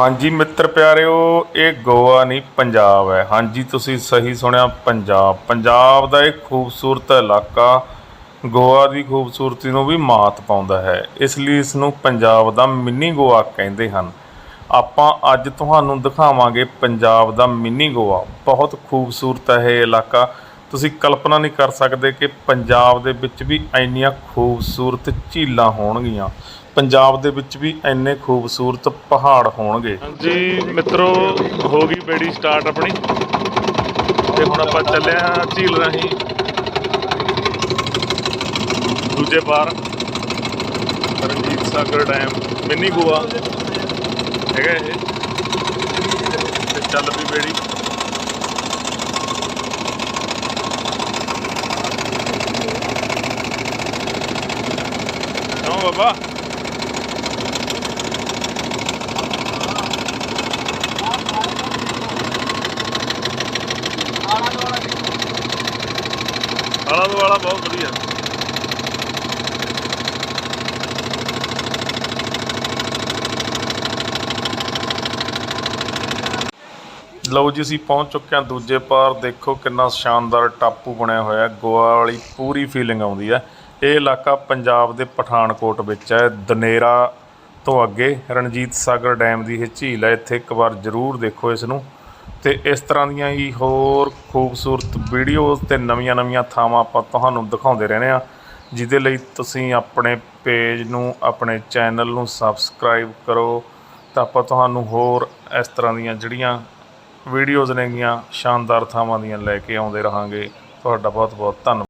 ਹਾਂਜੀ ਮਿੱਤਰ ਪਿਆਰਿਓ, ਇਹ ਗੋਆ ਨਹੀਂ, ਪੰਜਾਬ ਹੈ। ਹਾਂਜੀ, ਤੁਸੀਂ ਸਹੀ ਸੁਣਿਆ, ਪੰਜਾਬ। ਪੰਜਾਬ ਦਾ ਇਹ ਖੂਬਸੂਰਤ ਇਲਾਕਾ ਗੋਆ ਦੀ ਖੂਬਸੂਰਤੀ ਨੂੰ ਵੀ ਮਾਤ ਪਾਉਂਦਾ ਹੈ। ਇਸ ਲਈ ਇਸ ਨੂੰ ਪੰਜਾਬ ਦਾ ਮਿੰਨੀ ਗੋਆ ਕਹਿੰਦੇ ਹਨ। ਆਪਾਂ ਅੱਜ ਤੁਹਾਨੂੰ ਦਿਖਾਵਾਂਗੇ ਪੰਜਾਬ ਦਾ ਮਿੰਨੀ ਗੋਆ। ਬਹੁਤ ਖੂਬਸੂਰਤ ਹੈ ਇਹ ਇਲਾਕਾ। ਤੁਸੀਂ ਕਲਪਨਾ ਨਹੀਂ ਕਰ ਸਕਦੇ ਕਿ ਪੰਜਾਬ ਦੇ ਵਿੱਚ ਵੀ ਇੰਨੀਆਂ ਖੂਬਸੂਰਤ ਝੀਲਾਂ ਹੋਣਗੀਆਂ। ਪੰਜਾਬ ਦੇ ਵਿੱਚ ਵੀ ਇੰਨੇ ਖੂਬਸੂਰਤ ਪਹਾੜ ਹੋਣਗੇ। ਹਾਂਜੀ, ਮਿੱਤਰੋ, ਹੋ ਗਈ ਬੇੜੀ ਸਟਾਰਟ ਆਪਣੀ। ਤੇ ਹੁਣ ਆਪਾਂ ਚੱਲੇ ਆ ਝੀਲ ਰਾਹੀਂ। ਦੂਜੇ ਪਾਰ, ਰਣਜੀਤ ਸਾਗਰ ਡੈਮ, ਮਿੰਨੀ ਗੋਆ। ਹੈਗਾ ਇਹ। ਤੇ ਚੱਲ ਪਈ ਬੇੜੀ। ਬਾਬਾ ਆਲਾ ਦੁਆਲਾ ਬਹੁਤ ਵਧੀਆ। ਲਓ ਜੀ, ਅਸੀਂ ਪਹੁੰਚ ਚੁੱਕੇ ਹਾਂ ਦੂਜੇ ਪਾਰ। ਦੇਖੋ ਕਿੰਨਾ ਸ਼ਾਨਦਾਰ ਟਾਪੂ ਬਣਿਆ ਹੋਇਆ ਗੋਆ ਵਾਲੀ ਪੂਰੀ ਫੀਲਿੰਗ ਆਉਂਦੀ ਹੈ। ਇਹ ਇਲਾਕਾ ਪੰਜਾਬ ਦੇ ਪਠਾਨਕੋਟ ਵਿੱਚ ਹੈ। ਦਨੇਰਾ ਤੋਂ ਅੱਗੇ ਰਣਜੀਤ ਸਾਗਰ ਡੈਮ ਦੀ ਇਹ ਝੀਲ ਹੈ। ਇੱਥੇ ਇੱਕ ਵਾਰ ਜ਼ਰੂਰ ਦੇਖੋ ਇਸ ਨੂੰ। ਤੇ ਇਸ ਤਰ੍ਹਾਂ ਦੀਆਂ ਹੀ ਹੋਰ ਖੂਬਸੂਰਤ ਵੀਡੀਓਜ਼ ਤੇ ਨਵੀਆਂ-ਨਵੀਆਂ ਥਾਵਾਂ ਆਪਾਂ ਤੁਹਾਨੂੰ ਦਿਖਾਉਂਦੇ ਰਹਿੰਦੇ ਆ ਜਿਹਦੇ ਲਈ ਤੁਸੀਂ ਆਪਣੇ ਪੇਜ ਨੂੰ, ਆਪਣੇ ਚੈਨਲ ਨੂੰ ਸਬਸਕ੍ਰਾਈਬ ਕਰੋ। ਤਾਂ ਆਪਾਂ ਤੁਹਾਨੂੰ ਹੋਰ ਇਸ ਤਰ੍ਹਾਂ ਦੀਆਂ ਜਿਹੜੀਆਂ ਵੀਡੀਓਜ਼ ਨੇਗੀਆਂ, ਸ਼ਾਨਦਾਰ ਥਾਵਾਂ ਦੀਆਂ ਲੈ ਕੇ ਆਉਂਦੇ ਰਹਾਂਗੇ। ਤੁਹਾਡਾ ਬਹੁਤ ਬਹੁਤ ਧੰਨਵਾਦ।